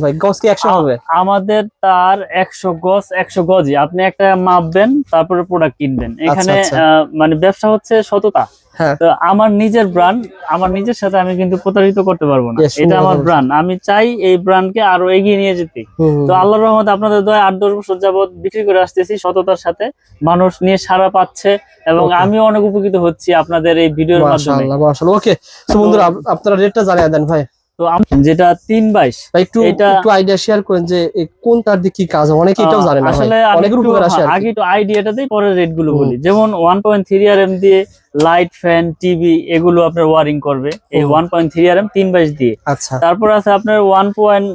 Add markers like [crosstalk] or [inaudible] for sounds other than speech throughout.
ভাই গস কি একশো হবে? আমাদের তার একশো গজ একশো গজই। আপনি একটা মাপবেন তারপরে প্রোডাক্ট কিনবেন। এখানে আচ্ছা। মানে ব্যবসা হচ্ছে সততা। হ্যাঁ। তো আমার নিজের ব্র্যান্ড আমার নিজের সাথে আমি কিন্তু প্রতারিত করতে পারব না। এটা আমার। ব্র্যান্ড আমি চাই এই ব্র্যান্ডকে আরও এগিয়ে নিয়ে যেতে। তো আল্লাহর রহমত আপনাদের দয়া আট দশ বছর যাবত বিক্রি করে আসতেছি সততার সাথে। মানুষ নিয়ে সারা পাচ্ছে এবং. আমিও অনেক উপকৃত হচ্ছি আপনাদের এই ভিডিওর মাধ্যমে। ওকে বন্ধুরা আপনারা রেটটা জানিয়ে দেন ভাই। তো যেটা তিন বাইশ একটু এটা- একটু আইডিয়া শেয়ার করেন যে কোন তার দিকে কি কাজ অনেকে এটাও জানে না আসলে আমি অনেকের একটু- উপকার আসে হ্যাঁ, আগে একটু আইডিয়াটাতেই পরে রেটগুলো বলি। যেমন one point three R M দিয়ে লাইট ফ্যান টিভি এগুলো আপনার ওয়ারিং করবে। এই। One point three R M তিন বাইশ দিয়ে। আচ্ছা। তারপর আছে আপনার one point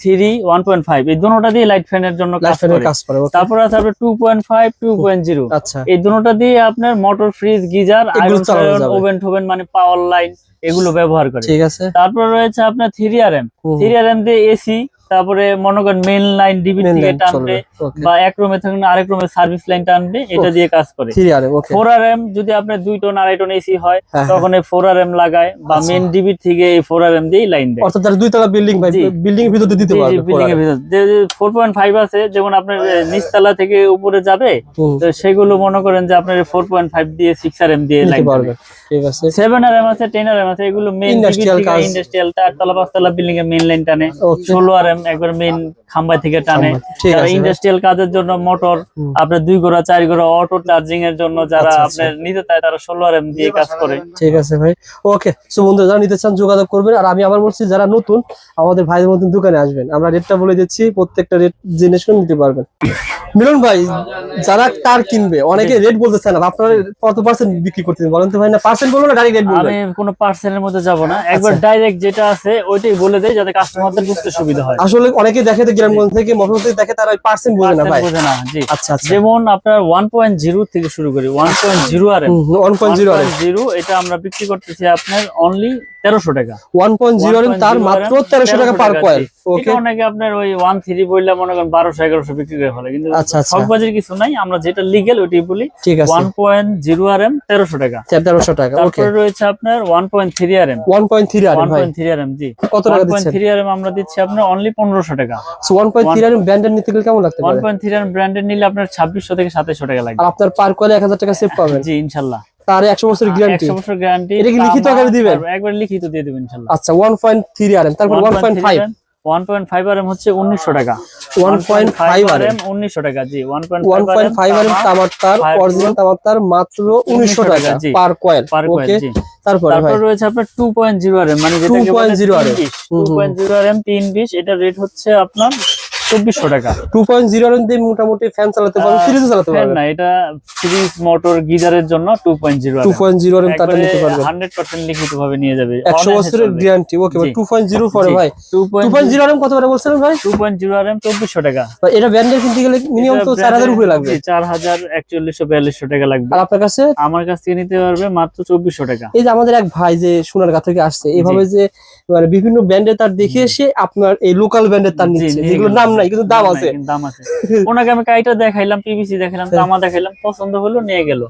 three one point five. এই দুটা দিয়ে লাইট ফ্যানের জন্য কাজ করে? তারপর আছে আপনার two point five two point zero আচ্ছা। এই দুটা দিয়ে আপনার motor fridge geyser iron oven টোভেন মানে পাওয়ার লাইন এগুলো ব্যবহার করে। ঠিক আছে। তারপর রয়েছে আপনার three R M three R M দিয়ে এসি তারপরে মনে করেন মেন লাইন ডিবি থেকে টানবে বা এক রুমে থাকলে আরেক রুমে সার্ভিস লাইন টানবে এটা দিয়ে কাজ করে। ফোর আর এম যদি আপনার দুই টন আড়াই টন এসি হয় হ্যাঁ, তখন এই ফোর আর এম লাগায় বা আচ্ছা। মেন ডিবি থেকে এই ফোর আর এম দিয়েই লাইন দেয়। অর্থাৎ যারা দুইতলা বিল্ডিং বিল্ডিং এর ভিতরে দিতে পারবে বিল্ডিং এর ভিতর। যে ফোর পয়েন্ট ফাইভ আছে যেমন আপনার আহ, নিচতলা থেকে উপরে যাবে তো সেগুলো মনে করেন যে আপনার ফোর পয়েন্ট ফাইভ দিয়ে সিক্স আর এম দিয়ে লাইন পারবে। ঠিক আছে। সেভেন আর এম আছে টেন আর এম আছে এগুলো মেন। ইন্ডাস্ট্রিয়াল চারতলা পাঁচতলা বিল্ডিং এর মেন লাইন টানে। Okay, ষোলো আর এম একবার মেন খাম্বা থেকে টানে। আছে। ইন্ডাস্ট্রিয়াল কাজের জন্য মোটর আপনার দুই গোড়া চার গোড়া অটো চার্জিং এর জন্য যারা আচ্ছা, আচ্ছা। আপনার নিতে চায় তারা ষোলো আর এম দিয়ে কাজ করে। ঠিক আছে ভাই। ওকে সো বন্ধুরা যারা নিতে চান যোগাযোগ করবেন। আর আমি আবার বলছি যারা নতুন আমাদের ভাইদের মতন দোকানে আসবেন। আমরা রেটটা বলে দিচ্ছি প্রত্যেকটা রেট জেনে শুনে নিতে পারবেন। মিলন ভাই যারা তার কিনবে? অনেকে রেট বলতে চান না আপনারা কত পার্সেন্ট বিক্রি করতেন বলেন তো ভাই না পার্সেন্ট বলব না ডাইরেক্ট রেট বলবেন? আমি কোনো পার্সেলের মধ্যে যাব না। একবার আচ্ছা। ডাইরেক্ট যেটা আছে ওইটাই বলে দেয় যাতে কাস্টমারদের বুঝতে সুবিধা হয়। আসলে অনেকে দেখে তো গ্রামগঞ্জ থেকে মফল থেকে দেখে তারা পার্সেন্ট বোঝে না ভাই। বোঝে না জি। আচ্ছা আচ্ছা। যেমন আপনার ওয়ান পয়েন্ট জিরো থেকে শুরু করি ওয়ান পয়েন্ট জিরো আর ওয়ান পয়েন্ট জিরো আর জিরো এটা আমরা বিক্রি করতেছি আপনার অনলি তেরোশো টাকা। ওয়ান পয়েন্ট জিরো তার মাত্র তেরোশো টাকা পার কয়েল ওকে অনেকে আপনার ওই ওয়ান থ্রি বললে মনে করেন বারোশো এগারোশো বিক্রি করে ফেলে। কিন্তু আচ্ছা আচ্ছা। ঠকবাজির কিছু নাই আমরা যেটা লিগেল বলি। ঠিক আছে। One point zero R M তেরোশো টাকা। তেরোশো টাকা তারপরে রয়েছে আপনার one point three R M one point three R one point three R M জি। কত টাকা দিচ্ছেন? থ্রি আর এম আমরা দিচ্ছি আপনার অনলি পনেরোশো টাকা। ওয়ান পয়েন্ট থ্রি আর ব্র্যান্ডের নিতে গেলে কেমন লাগতে ওয়ান পয়েন্ট থ্রি আর ব্র্যান্ডের নিলে আপনার ছাব্বিশশো থেকে সাতাইশশো টাকা লাগবে। আপনার পার কয়েলে এক হাজার টাকা সেভ পাবেন। জি ইনশাল্লাহ। তার একশো বছরের গ্যারান্টি একশো বছর গ্যারান্টি এটা কি লিখিত আকারে দিবেন? একবার লিখিত দিয়ে দেবেন ইনশাল্লাহ। আচ্ছা ওয়ান পয়েন্ট থ্রি আর তারপর one point five one point five R M হচ্ছে উনিশশো টাকা। One point five R M উনিশশো টাকা জি one point one point five R M তামার তার অরিজিনাল তামার তার মাত্র উনিশশো টাকা পার কয়েল পার ওকে জি। তারপরে তারপর রয়েছে আপনার two point zero R M মানে যেটাকে 2.0 বলে RM টু হুম, হুম। পয়েন্ট জিরো আর এম তিন বিশ এটা রেট হচ্ছে আপনার চব্বিশশো টাকা। টু পয়েন্ট জিরো দিয়ে মোটামুটি ফ্যান চালাতে পারবেন চালাতে পারবেন না এটা ফ্রিজ মোটর গিজারের জন্য two point zero two point zero তারটা নিতে পারবেন হান্ড্রেড পার্সেন্ট লিখিত ভাবে নিয়ে যাবে। একশো বছরের guarantee okay two point zero পরে ভাই। টু পয়েন্ট জিরো কত করে বলছিলেন ভাই? টু পয়েন্ট জিরো চব্বিশশো টাকা। এটা ব্র্যান্ডের কিনতে গেলে মিনিমাম তো চার হাজার উপরে লাগবে। চার হাজার একচল্লিশশো বিয়াল্লিশশো টাকা লাগবে। আর আপনার কাছে? আমার কাছ থেকে নিতে পারবে মাত্র চব্বিশশো টাকা। এই যে আমাদের এক ভাই যে সোনারগাঁ থেকে আসছে এইভাবে যে মানে বিভিন্ন ব্র্যান্ডের তার দেখে এসে আপনার এই লোকাল ব্র্যান্ডের তার নিচ্ছে যেগুলো নাম নাই কিন্তু দাম আছে। দাম আছে। ওনাকে আমি কাইটা দেখাইলাম পিভিসি দেখাইলাম হ্যাঁ। তামা দেখাইলাম পছন্দ হলো নিয়ে গেল।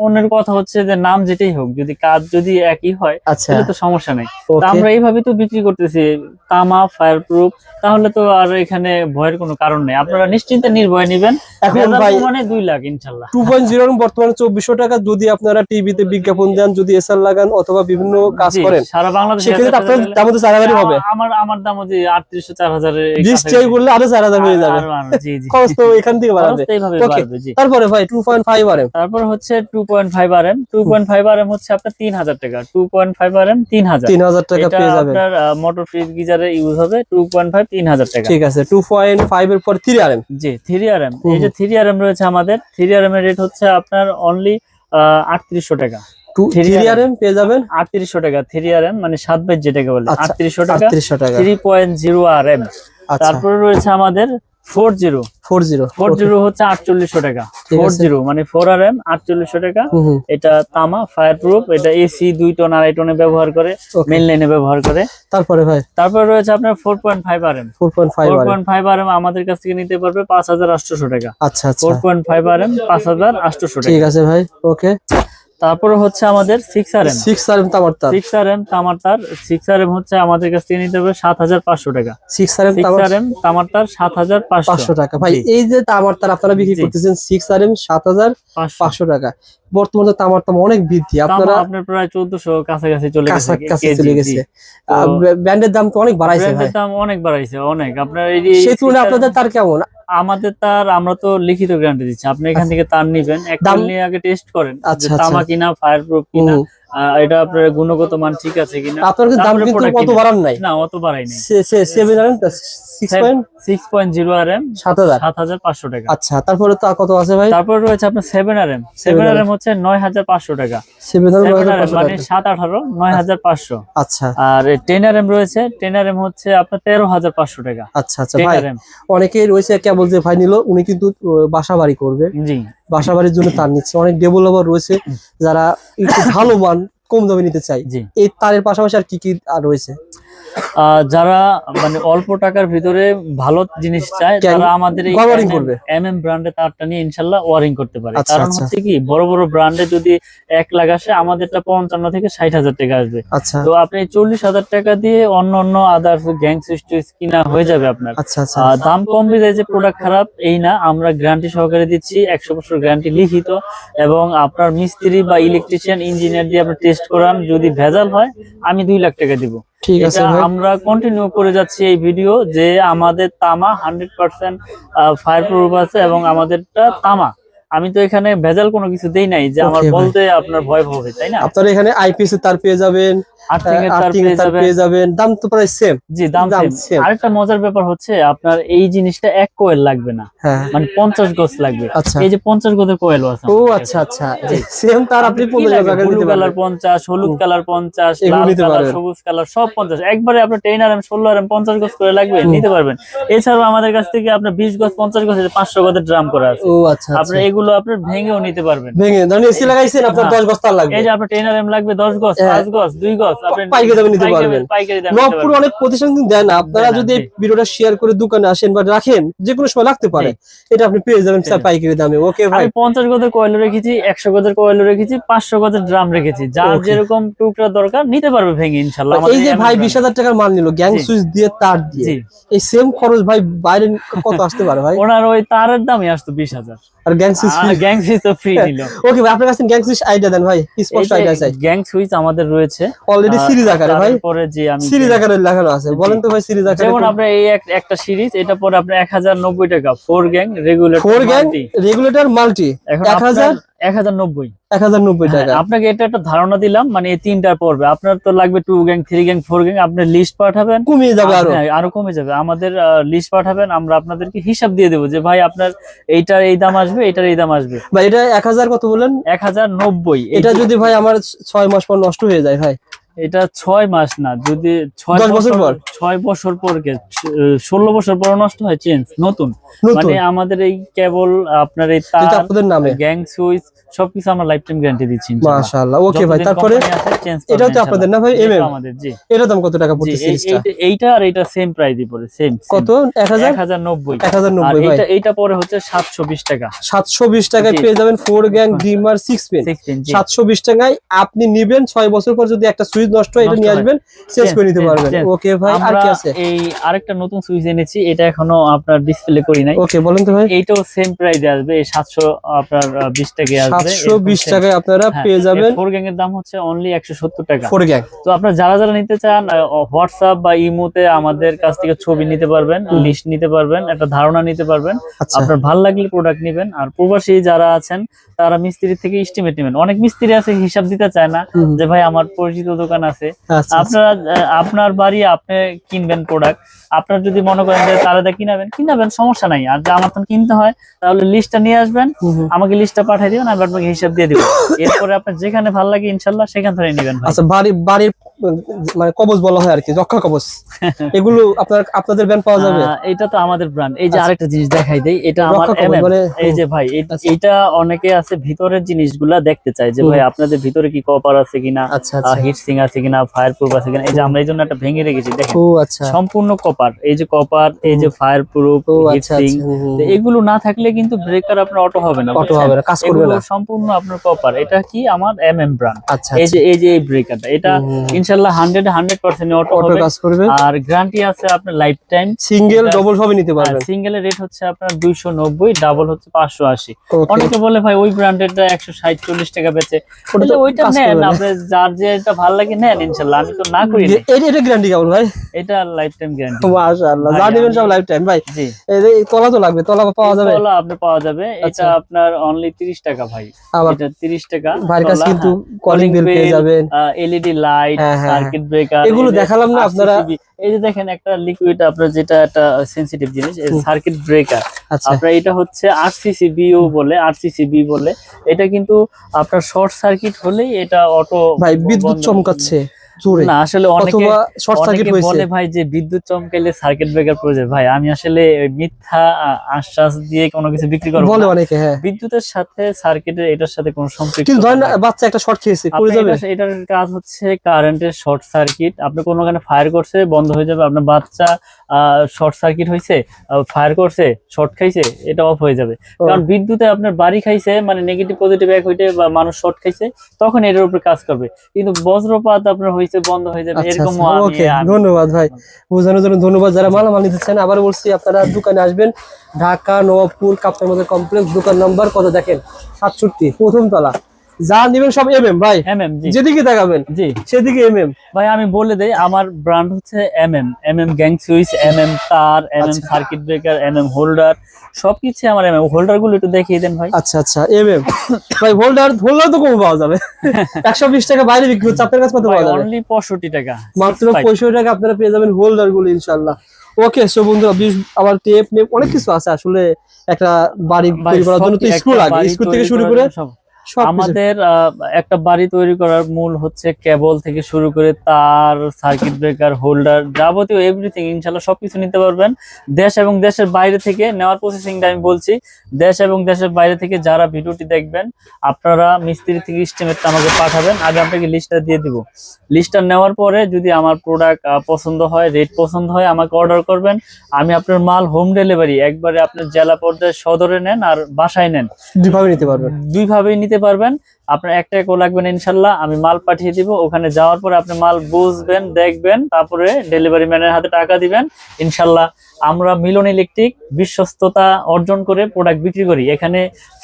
অন্যের কথা হচ্ছে যে নাম যেটাই হোক যদি কাজ যদি একই হয় আচ্ছা। তাহলে তো সমস্যা নেই। আমরা এইভাবে তো বিক্রি করতেছি তামা ফায়ার প্রুফ তাহলে তো আর এখানে ভয়ের কোনো কারণ নেই। আপনারা নিশ্চিন্তে নির্ভয় নিবেন। এখন ভাই মানে দুই লাখ ইনশাল্লাহ। টু পয়েন্ট বর্তমানে চব্বিশশো টাকা যদি আপনারা টিভিতে বিজ্ঞাপন দেন যদি এসআর লাগান অথবা বিভিন্ন কাজ করেন সারা বাংলাদেশে সেক্ষেত্রে আপনার দাম তো হাজারই হবে। আমার- আমার দাম হচ্ছে। চাই আরও হয়ে যাবে। আরো- আরও, জি জি। খরচ তো এখান থেকে বাড়াবে। তারপরে ভাই তারপর হচ্ছে two point five R M two point five R M হচ্ছে আপনার তিন হাজার টাকা two point five R M তিন হাজার। তিন হাজার টাকা পেয়ে যাবেন। আপনার মোটর ফ্রিজ গিজারে ইউজ হবে টু পয়েন্ট ফাইভ তিন হাজার টাকা। ঠিক আছে টু পয়েন্ট ফাইভ এর পর থ্রি আর এম জি থ্রি আর এম এই যে থ্রি আর এম রয়েছে আমাদের থ্রি আর এম এর রেট হচ্ছে আপনার অনলি আটত্রিশশো টাকা। পেয়ে যাবেন? আটত্রিশশো টাকা থ্রি আর এম মানে সাত বাইশ যেটাকে বলে আচ্ছা, আটত্রিশশো টাকা three point zero R M তারপরে রয়েছে আমাদের four zero? Four zero four zero হচ্ছে আটচল্লিশশো টাকা। ফোর জিরো মানে ফোর আর এম আটচল্লিশশো টাকা। এটা তামা ফায়ার প্রুফ এটা এসি দুই টন আড়াই টনে ব্যবহার করে মেন লাইনে ব্যবহার করে। তারপরে ভাই? তারপরে রয়েছে আপনার four point five R M four point five four point five R M আমাদের কাছ থেকে নিতে পারবে পাঁচ হাজার আটশোশো টাকা। আচ্ছা আচ্ছা। Four point five R M পাঁচ হাজার আটশোশো টাকা। ঠিক আছে ভাই ওকে। তারপরে হচ্ছে আমাদের six R M six R M তামার তার। সিক্স আর এম তামার তার। সিক্স আর এম হচ্ছে আমাদের কাছ থেকে নিতে হবে সাত হাজার পাঁচশো টাকা। সিক্স আর এম তামার আর এম তামার তার সাত হাজার পাঁচশো। টাকা। ভাই এই যে তামার তার আপনারা বিক্রি করতেছেন সিক্স আর এম সাত হাজার পাঁচশো টাকা। বর্তমানে তামার দাম অনেক বৃদ্ধি। আপনারা আপনার প্রায় চোদ্দশো কাছাকাছি চলে গেছে চলে গেছে। ব্র্যান্ডের দাম তো অনেক বাড়াইছে দাম অনেক বাড়াইছে অনেক। আপনার এই যে সেই তুলনায় আপনাদের তার কেমন? আমাদের তার আমরা তো লিখিত গ্যারান্টি দিচ্ছি। আপনি এখান থেকে তার নিবেন। একটা আগে টেস্ট করেন আচ্ছা, আচ্ছা। তামা কিনা ফায়ার প্রুফ কিনা এটা আপনার গুণগত মান ঠিক আছে কিনা? আপনার দাম কিন্তু কত বাড়ান নাই। না অত বাড়াই নাই। Seven R six point six point zero R M সাত হাজার। সাত হাজার পাঁচশো টাকা। আচ্ছা তারপরে তো কত আছে ভাই? তারপর রয়েছে আপনার সেভেন আর এম সেভেন হচ্ছে নয় হাজার পাঁচশো টাকা। Seven R seven R M মানে সাত আঠারো নয় হাজার পাঁচশো। আচ্ছা। আর টেন আর এম রয়েছে টেন আর এম হচ্ছে আপনার তেরো হাজার পাঁচশো টাকা। আচ্ছা আচ্ছা ভাই অনেকেই রয়েছে কেবল যে ভাই নিল উনি কিন্তু বাসা বাড়ি করবে। জি। বাসা বাড়ির জন্য তার নিচ্ছে। অনেক ডেভেলপার রয়েছে যারা একটু ভালো মান কম দামে নিতে চাই এই তারের পাশাপাশি আর কি কি আর রয়েছে? যারা মানে অল্প টাকার ভিতরে ভালো জিনিস চায় তারা আমাদের এই? এম এম ব্র্যান্ডে তারটা নিয়ে ইনশাল্লাহ ওয়ারিং করতে পারে। আচ্ছা, কারণ আচ্ছা। হচ্ছে কি বড় বড় ব্র্যান্ডে যদি এক লাখ আসে আমাদেরটা পঞ্চান্ন থেকে ষাট হাজার টাকা আসবে। আচ্ছা। তো আপনি চল্লিশ হাজার টাকা দিয়ে অন্য অন্য আদার্স গ্যাং সুইচ কিনা হয়ে যাবে আপনার। দাম কম বেড়ে যে প্রোডাক্ট খারাপ এই না আমরা গ্যারান্টি সহকারে দিচ্ছি একশো বছর গ্যারান্টি লিখিত। এবং আপনার মিস্ত্রি বা ইলেকট্রিশিয়ান ইঞ্জিনিয়ার দিয়ে আপনি টেস্ট করান যদি ভেজাল হয় আমি দুই লাখ টাকা দিব। ঠিক আছে ভাই। আমরা কন্টিনিউ করে যাচ্ছি এই ভিডিও যে আমাদের তামা হান্ড্রেড পার্সেন্ট ফায়ার প্রুফ আছে এবং আমাদেরটা তামা। আমি তো এখানে ভেজাল কোনো কিছু দেই নাই যে আমার বলতে আপনার ভয় হবে তাই না? আপনারা এখানে আইপিএস এর তার পেয়ে যাবেন আর্থিং এর তার আর্থিং পেয়ে যাবেন। দাম তো প্রায় সেম জি দাম দাম same। same। আরেকটা মজার ব্যাপার হচ্ছে আপনার এই জিনিসটা এক কোয়েল লাগবে না। হ্যাঁ। মানে পঞ্চাশ গজ লাগবে। আচ্ছা। এই যে পঞ্চাশ গজের কোয়েল আছে ও আচ্ছা আচ্ছা। সেম তার আপনি পনেরো টাকা ব্লু কালার পারবেন। পঞ্চাশ হলুদ কালার এগুলো লাল কালার সবুজ কালার সব পঞ্চাশ। একবারে আপনার গজ করে লাগবে নিতে পারবেন। এছাড়াও আমাদের কাছ থেকে আপনার বিশ গজ পঞ্চাশ গজ পাঁচশো গজের ড্রাম করা আছে। ও আচ্ছা আচ্ছা। আপনার এগুলো আপনার ভেঙেও নিতে পারবেন। ভেঙে ধরেন এসি লাগাইছেন আপনার হ্যাঁ। দশ বস্তা লাগবে। এই যে আপনার টেন আর এম লাগবে দশ গজ হ্যাঁ। পাঁচ গজ দুই গজ আপনি পাইকারি দামে নিতে পারবেন। পাইকারি দামে নবপুর অনেক প্রতিষ্ঠান কিন্তু দেয় না। আপনারা যদি এই ভিডিওটা শেয়ার করে দোকানে আসেন বা রাখেন যে কোনো সময় লাগতে পারে। এটা আপনি পেয়ে যাবেন স্যার পাইকারি দামে। ওকে ভাই? আমি পঞ্চাশ গজের কয়েল রেখেছি একশো গজের কয়েল রেখেছি পাঁচশো গজের ড্রাম রেখেছি। যার যেরকম টুকরা দরকার নিতে পারবে ভেঙে ইনশাল্লাহ। এই যে ভাই brand। বিশ হাজার টাকার মাল নিল গ্যাং সুইচ দিয়ে তার দিয়ে। এই সেম খরচ ভাই বাইরে কত আসতে পারে ভাই? ওনার ওই তারের দামই আসতো বিশ হাজার। আর gang switch switch gang switch idea দেন ভাই স্পষ্ট আইডিয়া গ্যাং সুইচ আমাদের রয়েছে। অলরেডি সিরিজ আকারে ভাই। পরে যে সিরিজ আকারে লাগানো আছে। বলেন তো ভাই সিরিজ আকারে এই একটা সিরিজ এটা পরে আপনার 1090 টাকা। Four gang regulator four gang regulator multi 1000 টাকা। আপনাকে এটা একটা ধারণা দিলাম মানে তিনটার পর্বে। আপনার তো লাগবে two gang three gang four gang আপনি লিস্ট পাঠাবেন। কমিয়ে যাবে আরও হ্যাঁ, আরও কমে যাবে। আমাদের লিস্ট পাঠাবেন আমরা আপনাদেরকে হিসাব দিয়ে দেবো যে ভাই আপনার এইটার এই দাম আসবে এটার এই দাম আসবে। ভাই এটা এক হাজার কত বলেন এক হাজার নব্বই এটা যদি ভাই আমার ছয় মাস পর নষ্ট হয়ে যায় ভাই। এটা ছয় মাস না যদি ছয় বছর পর? ছয় বছর পর ষোলো বছর পর নষ্ট হয় চেঞ্জ নতুন। মানে আমাদের এই কেবল আপনার এই এটা আপনাদের নামে? গ্যাং সুইচ সবকিছু আমরা লাইফ টাইম গ্যারান্টি দিচ্ছি মাশাআল্লাহ ওকে ভাই তারপরে এটাও তো আপনাদের না ভাই। MM? আমাদের জি। এটার দাম কত টাকা পড়ছে সিরিজটা এইটা- আর এটা সেম প্রাইসই পড়ে সেম কত? এক হাজার? এক হাজার নব্বই। এক হাজার আর নব্বই ভাই। এইটা এইটা পরে হচ্ছে সাতশো বিশ টাকা। সাতশো বিশ টাকায় পেয়ে যাবেন four gang dimmer six pin six inch সাতশো বিশ টাকায় আপনি নিবেন ছয় বছর পর যদি একটা সুইচ নষ্ট হয় এটা নিয়ে আসবেন চেঞ্জ করে নিতে পারবেন। ওকে ভাই আর কি আছে? এই আরেকটা নতুন সুইচ এনেছি এটা এখনও আপনার ডিসপ্লে করি নাই। ওকে বলেন তো ভাই। এইটাও সেম প্রাইসে আসবে এই সাতশো আপনার বিশ টাকা আসবে। সাতশো বিশ টাকায় আপনারা হ্যাঁ, পেয়ে যাবেন। ফোর গ্যাং এর দাম হচ্ছে অনলি একশো সত্তর টাকা। ফোর গ্যাং তো আপনারা যারা যারা নিতে চান হোয়াটসঅ্যাপ বা ইমোতে আমাদের কাছ থেকে ছবি নিতে পারবেন লিস্ট নিতে পারবেন একটা ধারণা নিতে পারবেন। আচ্ছা। আপনার ভালো লাগলে প্রোডাক্ট নেবেন। আর প্রবাসী যারা আছেন তারা মিস্ত্রি থেকে এস্টিমেট নেবেন। অনেক মিস্ত্রি আছে হিসাব দিতে চায় না যে ভাই আমার পরিচিত দোকান আছে। আচ্ছা আচ্ছা। আপনারা আপনার বাড়ি আপনি কিনবেন প্রোডাক্ট আপনার যদি মনে করেন যে তারা কিনাবেন কিনাবেন সমস্যা নাই। আর যদি আমার তখন কিনতে হয় তাহলে লিস্টটা নিয়ে আসবেন। আমাকে লিস্টটা পাঠিয়ে দিবেন আমি আপনাকে হিসাব দিয়ে দিব। এরপরে আপনার যেখানে ভালো লাগে ইনশাল্লাহ সেখান থেকে নেবেন আচ্ছা বাড়ি বাড়ির মানে কবচ বলা হয় আর কি রক্ষা কবচ [laughs] এগুলো আপনার আপনাদের ব্যান্ড পাওয়া যাবে? এটা তো আমাদের ব্র্যান্ড এই যে আচ্ছা। আরেকটা জিনিস দেখাই দেই এটা আমার মানে এই যে ভাই আচ্ছা। অনেকে আছে ভিতরের জিনিসগুলা দেখতে চাই যে ভাই আপনাদের ভিতরে কি কপার আছে কিনা আচ্ছা আচ্ছা। হিট সিং আছে কিনা ফায়ার প্রুফ আছে কিনা এই যে আমরা এই জন্য একটা ভেঙে রেখেছি দেখেন। ও আচ্ছা। সম্পূর্ণ কপার এই যে কপার এই যে ফায়ার প্রুফ হুম, হুম। এগুলো না থাকলে কিন্তু ব্রেকার আপনার অটো হবে না অটো হবে না কাজ করবে না। সম্পূর্ণ আপনার কপার এটা কি আমার এম এম ব্র্যান্ড এই যে এই যে এই ব্রেকারটা এটা ইনশাল্লাহ hundred hundred percent auto auto হবে। কাজ করবে। আর গ্যারান্টি আছে আপনার লাইফ টাইম সিঙ্গেল ডবল সবই নিতে পারবেন। সিঙ্গেলের রেট হচ্ছে আপনার দুইশো নব্বই ডাবল হচ্ছে পাঁচশো আশি। ওকে অনেকে বলে ভাই ওই ব্র্যান্ডেডটা একশো ষাট চল্লিশ টাকা বেচে। ওটা ওইটা নেন করবে যার যেটা ভালো লাগে নেন ইনশাল্লাহ আমি তো না করি এটা এটা গ্যারান্টি কেমন ভাই? এটা লাইফ টাইম গ্যারান্টি মাশাআল্লাহ ভাই, যা নেবেন সব লাইফ টাইম ভাই। জি। এই তো লাগবে তলা পাওয়া যাবে? আপনি পাওয়া যাবে এটা আচ্ছা। আপনার অনলি তিরিশ টাকা ভাই। এটা টাকা ভাইয়ের কাছে কিন্তু। কলিং বেল পেয়ে যাবেন। এলইডি লাইট সার্কিট ব্রেকার এগুলো দেখালাম না আপনারা। এই যে দেখেন একটা লিকুইড আপনার যেটা একটা সেন্সিটিভ জিনিস সার্কিট ব্রেকার আচ্ছা। আপনার এটা হচ্ছে আরসিসি বিও বলে আরসিসি বি বলে। এটা কিন্তু আপনার শর্ট সার্কিট হলেই এটা অটো ভাই বিদ্যুৎ চমকাচ্ছে। জোরে না আসলে অনেকে শর্ট সার্কিট হয়েছে। বলে ভাই যে বিদ্যুৎ চমকাইলে সার্কিট ব্রেকার প্রয়োজন ভাই আমি আসলে মিথ্যা আশ্বাস দিয়ে কোনো কিছু বিক্রি করব বলে অনেকে হ্যাঁ। বিদ্যুতের সাথে সার্কিটের এটার সাথে কোনো সম্পৃক্ত কিন্তু ধরেন বাচ্চা একটা শর্ট খেয়েছে পড়ে যাবে। এটার কাজ হচ্ছে কারেন্টের শর্ট সার্কিট। আপনি কোনো কারণে ফায়ার করছে বন্ধ হয়ে যাবে। আপনার বাচ্চা শর্ট সার্কিট হয়েছে ফায়ার করছে শর্ট খাইছে এটা অফ হয়ে যাবে। কারণ বিদ্যুতে আপনার বাড়ি খাইছে মানে নেগেটিভ পজিটিভ এক হইতে বা মানুষ শর্ট খাইছে তখন এটার উপর কাজ করবে। কিন্তু বজ্রপাত আপনার হয়েছে বন্ধ হয়ে যাবে আচ্ছা এরকম আচ্ছা, ওকে ধন্যবাদ ভাই। বোঝানোর জন্য ধন্যবাদ। যারা মালামাল নিতেছেন আবার বলছি আপনারা দোকানে আসবেন। ঢাকা নবাবপুর কাপ্তার মধ্যে কমপ্লেক্স দোকান নাম্বার কত দেখেন? সাতষট্টি প্রথম তলা। যা নিবেন সব এম এম ভাই। এম এম জি। যেদিকে দেখাবেন জি। সেদিকে এম এম ভাই আমি বলে দেই আমার ব্র্যান্ড হচ্ছে M M M M gang switch M M তার এম এম আচ্ছা। Circuit breaker M M holder সবকিছু আমার এম এম হোল্ডারগুলো একটু দেখিয়ে দেন ভাই। আচ্ছা আচ্ছা এম এম ভাই হোল্ডার হোল্ডার তো কম পাওয়া যাবে। [laughs] একশো বিশ টাকা বাইরে বিক্রি হচ্ছে আপনার কাছে কত পাওয়া যাবে? অনলি পঁয়ষট্টি টাকা। মাত্র 65 পঁয়ষট্টি টাকা আপনারা পেয়ে যাবেন হোল্ডারগুলো ইনশাল্লাহ ওকে সো বন্ধুরা আবার টেপ নেপ অনেক কিছু আছে। আসলে একটা বাড়ি তৈরি করার জন্য তো স্ক্রু লাগে স্ক্রু থেকে শুরু করে আমাদের একটা বাড়ি তৈরি করার মূল হচ্ছে কেবল থেকে শুরু করে তার সার্কিট ব্রেকার হোল্ডার যাবতীয় এভরিথিং ইনশাল্লাহ সবকিছু নিতে পারবেন। দেশ এবং দেশের বাইরে থেকে নেওয়ার প্রসেসিংটা আমি বলছি দেশ এবং দেশের বাইরে থেকে যারা ভিডিওটি দেখবেন আপনারা মিস্ত্রি থেকে স্টিমেটটা আমাকে পাঠাবেন আগে আপনাকে লিস্টটা দিয়ে দিব। লিস্টটা নেওয়ার পরে যদি আমার প্রোডাক্ট পছন্দ হয় রেট পছন্দ হয় আমাকে অর্ডার করবেন। আমি আপনার মাল হোম ডেলিভারি একবারে আপনার জেলা পর্যায়ে সদরে নেন আর বাসায় নেন। দুইভাবে নিতে পারবেন। দুইভাবেই নিতে পারবেন। আপনার এক টাকা লাগবেন ইনশাল্লাহ আমি মাল পাঠিয়ে দিব। ওখানে যাওয়ার পরে আপনি মাল বুঝবেন দেখবেন তারপরে ডেলিভারি ম্যানের হাতে টাকা দিবেন। ইনশাল্লাহ আমরা মিলন ইলেকট্রিক বিশ্বস্ততা অর্জন করে প্রোডাক্ট বিক্রি করি। এখানে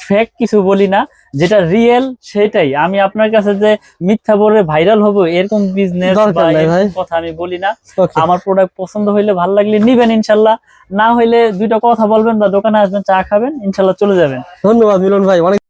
ফেক কিছু বলি না যেটা রিয়েল সেটাই। আমি আপনার কাছে যে মিথ্যা বলে ভাইরাল হব এরকম বিজনেস কথা আমি বলি না। আমার প্রোডাক্ট পছন্দ হইলে ভালো লাগলে নিবেন ইনশাল্লাহ। না হইলে দুইটা কথা বলবেন বা দোকানে আসবেন চা খাবেন ইনশাল্লাহ চলে যাবেন। ধন্যবাদ মিলন ভাই অনেক